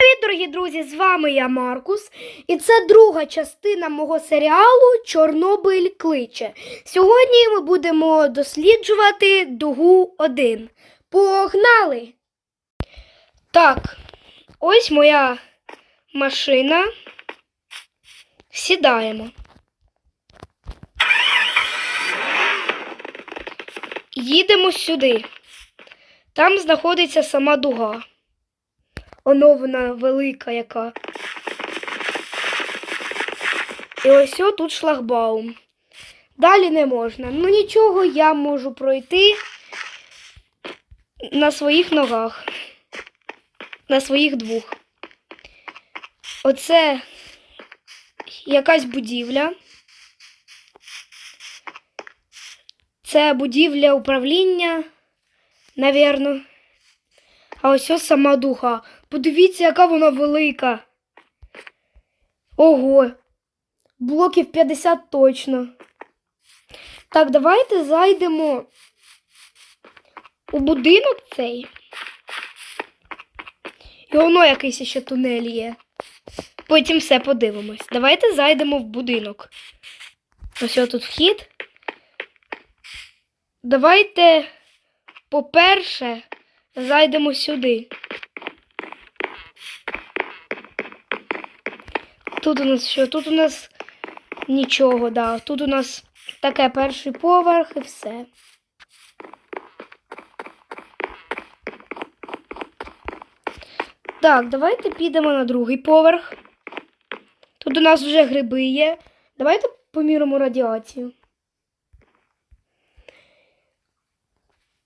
Привіт, дорогі друзі! З вами я Маркус, і це друга частина мого серіалу Чорнобиль кличе. Сьогодні ми будемо досліджувати дугу 1. Погнали! Так, ось моя машина. Сідаємо. Їдемо сюди. Там знаходиться сама дуга. Оно вона велика яка. І ось о тут шлагбаум. Далі не можна. Ну нічого, я можу пройти на своїх ногах. На своїх двох. Оце якась будівля. Це будівля управління, навірно. А ось ось сама духа. Подивіться, яка вона велика. Ого. Блоків 50 точно. Так, давайте зайдемо у будинок цей. І воно якийсь ще тунель є. Потім все подивимось. Давайте зайдемо в будинок. Ось тут вхід. Давайте, по-перше, зайдемо сюди. Тут у нас що? Тут у нас нічого, да. Тут у нас таке перший поверх і все. Так, давайте підемо на другий поверх. Тут у нас вже гриби є. Давайте поміримо радіацію.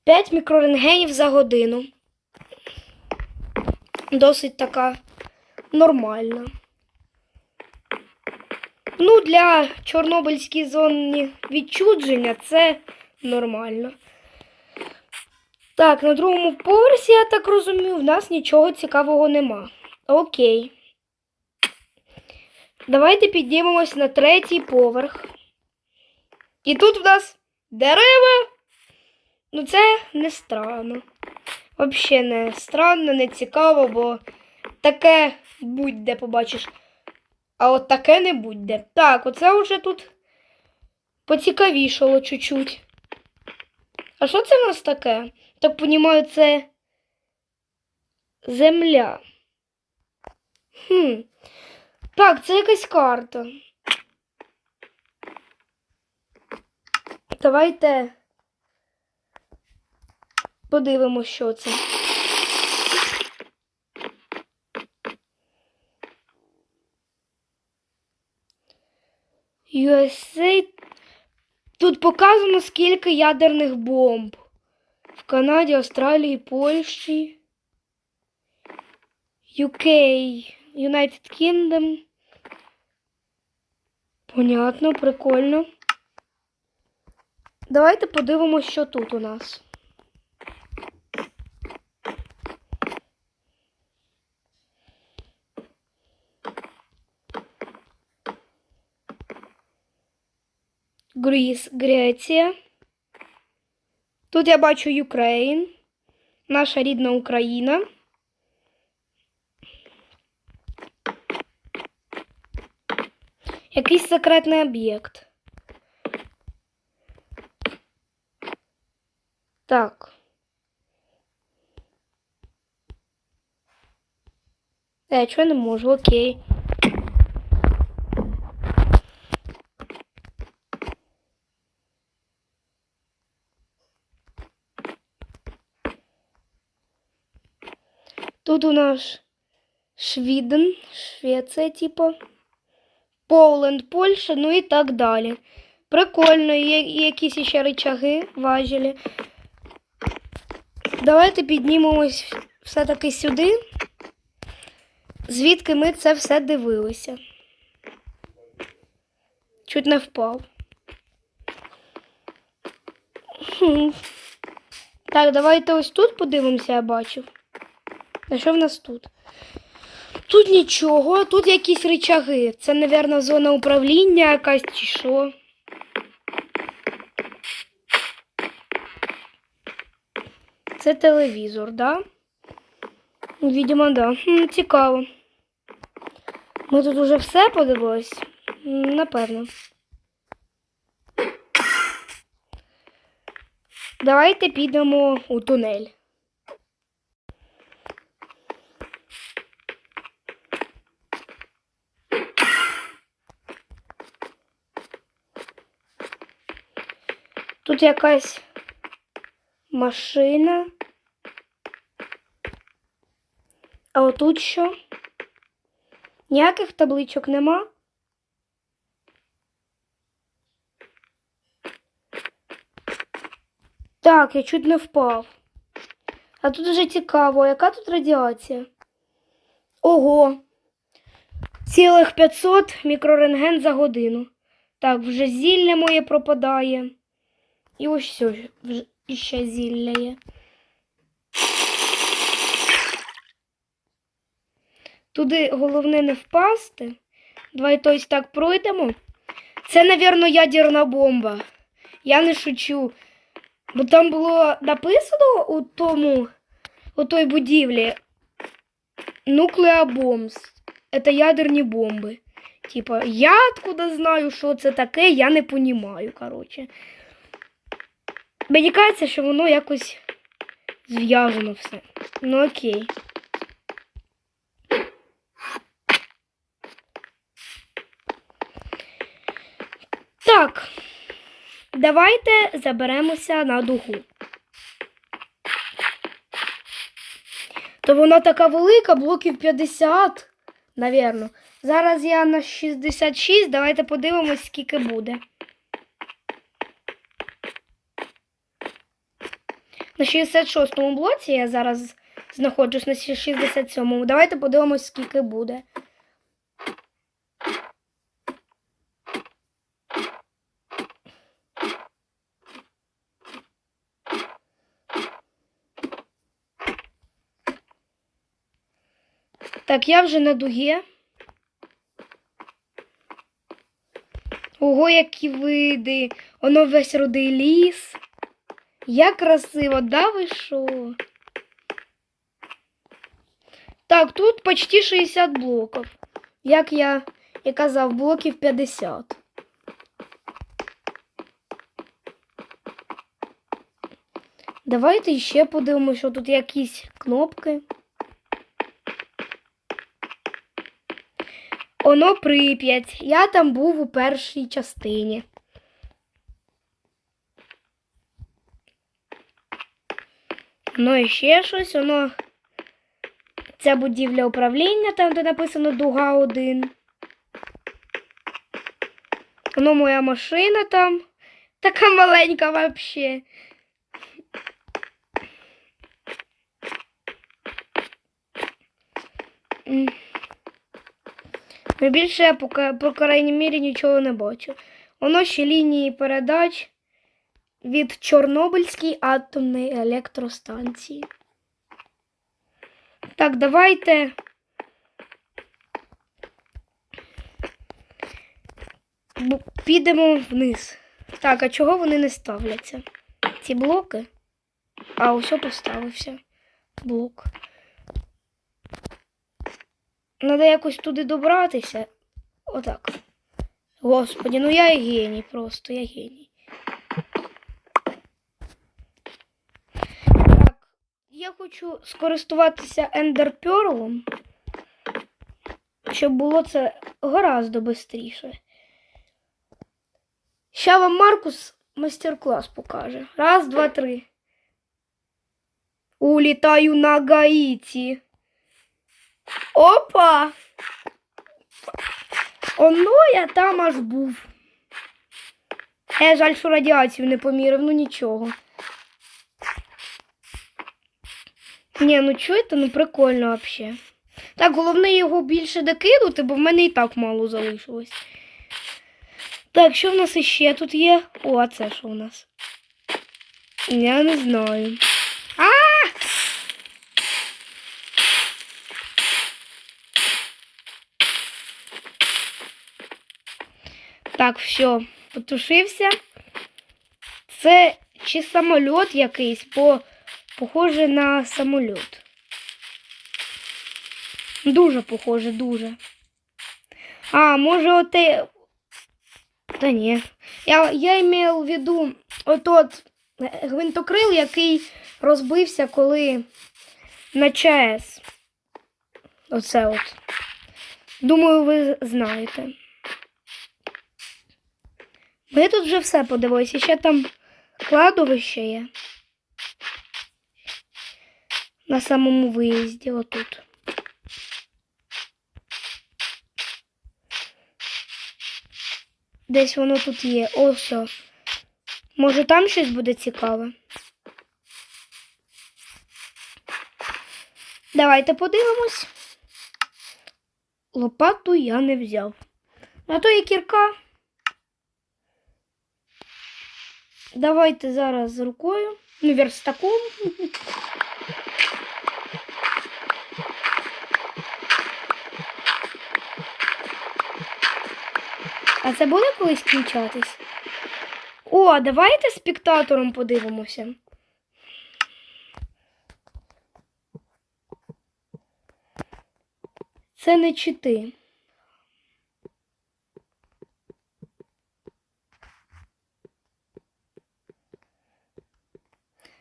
5 мікрорентгенів за годину. Досить така нормальна. Ну, для Чорнобильської зони відчудження це нормально. Так, на другому поверсі, я так розумію, в нас нічого цікавого нема. Окей. Давайте піднімемось на третій поверх. І тут в нас дерева. Ну, це не странно. Взагалі не странно, не цікаво, бо таке будь-де побачиш. А от таке не будь-де. Так, оце вже тут поцікавішало чуть-чуть. А що це в нас таке? Так понімаю, це земля. Хм. Так, це якась карта. Давайте подивимося, що це. USA. Тут показано, скільки ядерних бомб. В Канаді, Австралії, Польщі. UK, United Kingdom. Понятно, прикольно. Давайте подивимося, що тут у нас. Гріс, Греція. Тут я бачу Україн, наша рідна Україна. Якийсь секретний об'єкт. Так. Е, чого я не можу? Окей. Тут у нас Швіден, Швеція, типу. Поленд, Польща, ну і так далі. Прикольно, є якісь ще рычаги, важелі. Давайте піднімемось все-таки сюди, звідки ми це все дивилися. Чуть не впав. Так, давайте ось тут подивимося, я бачив. А що в нас тут? Тут нічого, тут якісь рычаги. Це, мабуть, зона управління якась чи що. Це телевізор, да? Відомо, да. Цікаво. Ми тут уже все подивились? Напевно. Давайте підемо у тунель. Тут якась машина. А отут що? Ніяких табличок нема. Так, я чуть не впав. А тут вже цікаво, яка тут радіація? Ого. Цілих 500 мікрорентген за годину. Так, вже зілля моє пропадає. І ось все, іще зілля є. Туди головне не впасти. Давай ось так пройдемо. Це, напевно, ядерна бомба. Я не шучу. Бо там було написано у тому, у той будівлі Nuclear Це ядерні бомби. Типа, я откуда знаю, що це таке, я не понімаю, коротше. Мені кажеться, що воно якось зв'язано все. Ну окей. Так, давайте заберемося на дугу. То вона така велика, блоків 50, навірно. Зараз я на 66, давайте подивимось, скільки буде. На 66-му блоці я зараз знаходжусь на 67-му. Давайте подивимось, скільки буде. Так, я вже на дугі. Ого, які види. Воно весь рудий ліс. Як красиво, да ви що? Так, тут почти 60 блоків. Як я і казав, блоків 50. Давайте ще подивимося, що тут якісь кнопки. Оно Прип'ять. Я там був у першій частині. Ну і ще щось, воно. Це будівля управління, там, де написано Дуга 1. Воно моя машина там. Така маленька вообще. Ну, більше я по крайній мірі нічого не бачу. Воно ще лінії передач від Чорнобильської атомної електростанції. Так, давайте. Підемо вниз. Так, а чого вони не ставляться? Ці блоки? А, ось поставився блок. Надо якось туди добратися. Отак. Господи, ну я геній просто, я геній. Так, я хочу скористуватися ендерперлом, щоб було це гораздо швидше. Ща вам Маркус майстер-клас покаже. Раз, два, три. Улітаю на Гаїті. Опа! Оно я там аж був. Е, жаль, що радіацію не поміряв, ну нічого. Ні, ну чуєте, ну прикольно вообще. Так, головне його більше докинути, бо в мене і так мало залишилось. Так, що в нас іще тут є? О, а це що у нас? Я не знаю. А! Так, все, потушився. Це чи самольот якийсь, бо похоже на самольот. Дуже похоже, дуже. А, може, оте. Та ні. Я, я мав в виду отот гвинтокрил, який розбився, коли на ЧАЕС. Оце от. Думаю, ви знаєте. Ми тут вже все подивилися. Ще там кладовище є. На самому виїзді, отут. Десь воно тут є. О, все. Може там щось буде цікаве. Давайте подивимось. Лопату я не взяв. На то є кірка. Давайте зараз з рукою. Ну, верстаком. А це буде колись кінчатись? О, давайте спектатором подивимося. Це не чити.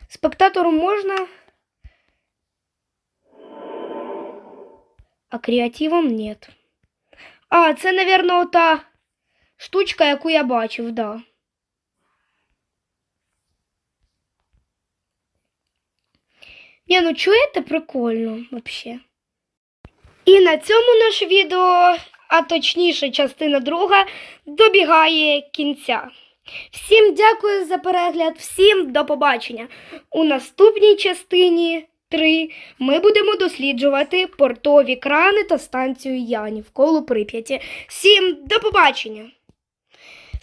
Спектатору можна. А креативом нет. А, це, наверное, ота штучка, яку я бачив, да. Ні, ну чуєте, прикольно вообще. І на цьому наше відео, а точніше, частина друга, добігає кінця. Всім дякую за перегляд, всім до побачення. У наступній частині 3 ми будемо досліджувати портові крани та станцію Янів коло Прип'яті. Всім до побачення!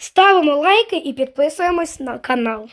Ставимо лайки і підписуємось на канал.